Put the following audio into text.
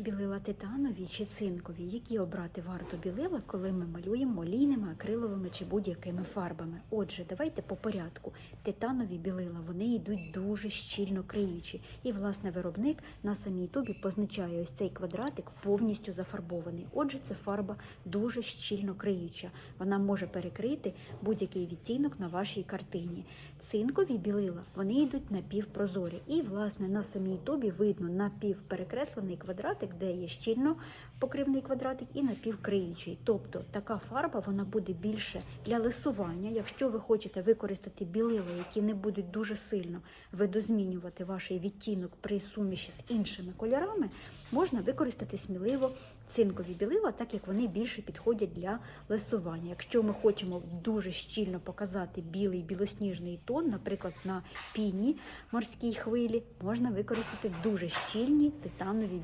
Білила титанові чи цинкові, які обрати варто білила, коли ми малюємо олійними, акриловими чи будь-якими фарбами. Отже, давайте по порядку. Титанові білила вони йдуть дуже щільно криючі. І, власне, виробник на самій тубі позначає ось цей квадратик повністю зафарбований. Отже, це фарба дуже щільно криюча. Вона може перекрити будь-який відтінок на вашій картині. Цинкові білила вони йдуть напівпрозорі. І, власне, на самій тубі видно напівперекреслений квадратик, де є щільно покривний квадратик і напівкриючий. Тобто така фарба вона буде більше для лисування. Якщо ви хочете використати білила, які не будуть дуже сильно видозмінювати ваш відтінок при суміші з іншими кольорами, можна використати сміливо цинкові білила, так як вони більше підходять для лисування. Якщо ми хочемо дуже щільно показати білий білосніжний тон, наприклад, на пінні морській хвилі, можна використати дуже щільні титанові